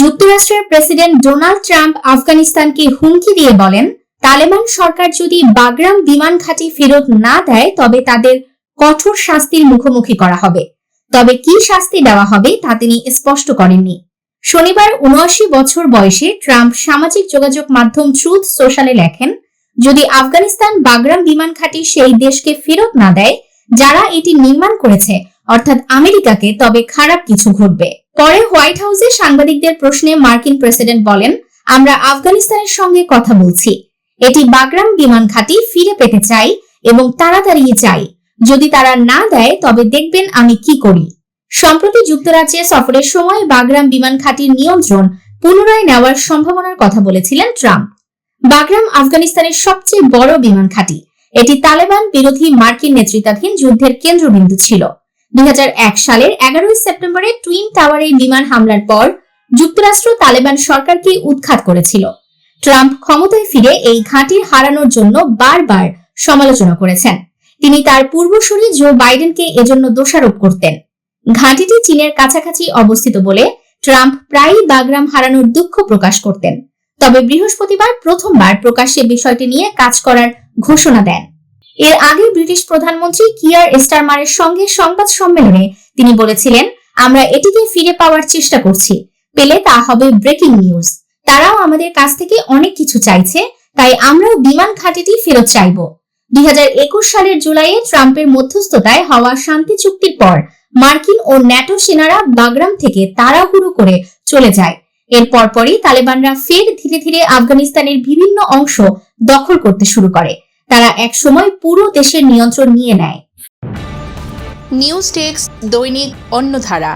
যুক্তরাষ্ট্রের president Donald Trump আফগানিস্তানকে হুমকি দিয়ে বলেন, তালেবান সরকার যদি বাগরাম বিমান ঘাঁটি ফেরত না দেয়, তবে তাদের কঠোর শাস্তির মুখোমুখি করা হবে। তবে কি শাস্তি দেওয়া হবে তা তিনি স্পষ্ট করেননি। শনিবার উনআশি বছর বয়সে ট্রাম্প সামাজিক যোগাযোগ মাধ্যম ট্রুথ সোশ্যালে লেখেন, যদি আফগানিস্তান বাগরাম বিমান ঘাঁটি সেই দেশকে ফেরত না দেয়, যারা এটি নির্মাণ করেছে, অর্থাৎ আমেরিকাকে, তবে খারাপ কিছু ঘটবে। পরে হোয়াইট হাউসে সাংবাদিকদের প্রশ্নে মার্কিন প্রেসিডেন্ট বলেন, আমরা আফগানিস্তানের সঙ্গে কথা বলছি। এটি বাগরাম বিমান ঘাঁটি ফিরে পেতে চাই এবং তাড়াতাড়ি চাই। যদি তারা না দেয়, তবে দেখবেন আমি কি করি। সম্প্রতি যুক্তরাজ্যে সফরের সময় বাগরাম বিমান ঘাঁটির নিয়ন্ত্রণ পুনরায় নেওয়ার সম্ভাবনার কথা বলেছিলেন ট্রাম্প। বাগরাম আফগানিস্তানের সবচেয়ে বড় বিমান ঘাঁটি। এটি তালেবান বিরোধী মার্কিন নেতৃত্বাধীন যুদ্ধের কেন্দ্রবিন্দু ছিল। দুই হাজার এক সালের এগারোই সেপ্টেম্বরে টুইন টাওয়ারে বিমান হামলার পর যুক্তরাষ্ট্র তালেবান সরকারকে উৎখাত করেছিল। ট্রাম্প ক্ষমতায় ফিরে এই ঘাঁটি হারানোর জন্য বারবার সমালোচনা করেছেন। তিনি তার পূর্বসূরি জো বাইডেনকে এজন্য দোষারোপ করতেন। ঘাঁটিটি চীনের কাছাকাছি অবস্থিত বলে ট্রাম্প প্রায়ই বাগরাম হারানোর দুঃখ প্রকাশ করতেন। তবে বৃহস্পতিবার প্রথমবার প্রকাশ্যে বিষয়টি নিয়ে কাজ করার ঘোষণা দেন। এর আগে ব্রিটিশ প্রধানমন্ত্রী কিয়ার স্টারমারের সঙ্গে সংবাদ সম্মেলনে তিনি বলেছিলেন, আমরা এটিকে ফিরে পাওয়ার চেষ্টা করছি। পেলে তা হবে ব্রেকিং নিউজ তারাও আমাদের কাছ থেকে অনেক কিছু চাইছে, তাই আমরাও বিমান ঘাঁটিটি ফেরত চাইব। দুই সালের জুলাইয়ে ট্রাম্পের মধ্যস্থতায় হওয়া শান্তি চুক্তির পর মার্কিন ও ন্যাটো সেনারা বাগরাম থেকে তাড়াহুড়ো করে চলে যায়। এর পরপরই তালেবানরা ফের ধীরে ধীরে আফগানিস্তানের বিভিন্ন অংশ দখল করতে শুরু করে। তারা একসময় পুরো দেশের নিয়ন্ত্রণ নিয়ে নেয়। নিউজ টেক্স দৈনিক অন্যধারা।